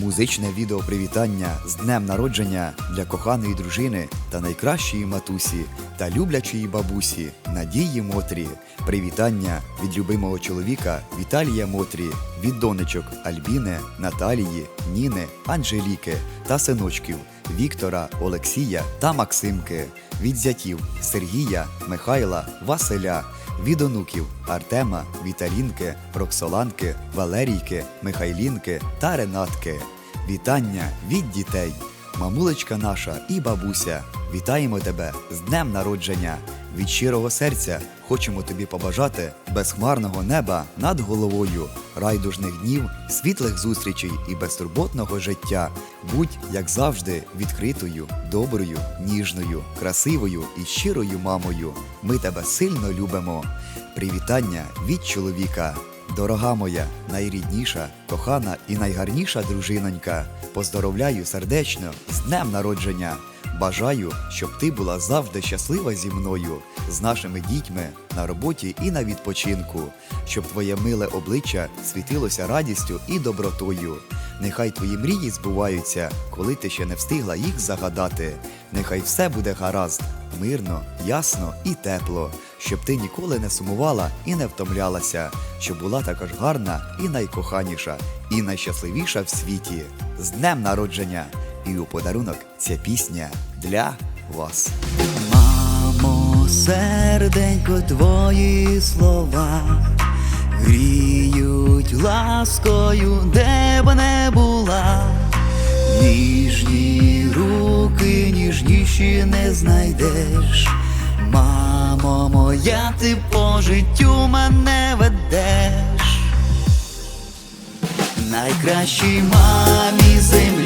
Музичне відео привітання з днем народження для коханої дружини та найкращої матусі та люблячої бабусі Надії Мотрі. Привітання від любимого чоловіка Віталія Мотрі, від донечок Альбіни, Наталії, Ніни, Анжеліки та синочків Віктора, Олексія та Максимки, від зятів Сергія, Михайла, Василя, від онуків Артема, Віталінки, Роксоланки, Валерійки, Михайлінки та Ренатки. Вітання від дітей. Мамулечка наша і бабуся, вітаємо тебе з днем народження. Від щирого серця хочемо тобі побажати безхмарного неба над головою, райдужних днів, світлих зустрічей і безтурботного життя. Будь, як завжди, відкритою, доброю, ніжною, красивою і щирою мамою. Ми тебе сильно любимо. Привітання від чоловіка. Дорога моя, найрідніша, кохана і найгарніша дружинонька, поздоровляю сердечно з днем народження. Бажаю, щоб ти була завжди щаслива зі мною, з нашими дітьми на роботі і на відпочинку, щоб твоє миле обличчя світилося радістю і добротою. Нехай твої мрії збуваються, коли ти ще не встигла їх загадати. Нехай все буде гаразд, мирно, ясно і тепло, щоб ти ніколи не сумувала і не втомлялася, щоб була така ж гарна і найкоханіша, і найщасливіша в світі. З днем народження! І у подарунок ця пісня для вас. Мамо, серденько, твої слова гріють ласкою, де б не була. Ніжні руки, ніжніші не знайдеш. Мамо моя, ти по життю мене ведеш. Найкращій мамі землі